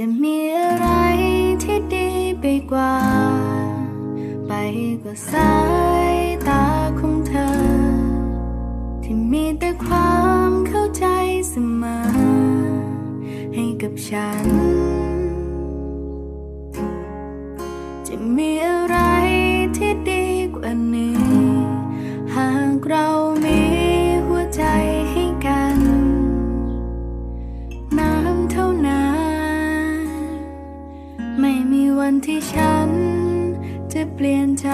จะมีอะไรที่ดีไปกว่า ไปกว่าสายตาของเธอ ที่มีแต่ความเข้าใจเสมอ ให้กับฉัน จะมีอะไรที่ดีกว่านี้ มีวันที่ฉันจะเปลี่ยนใจ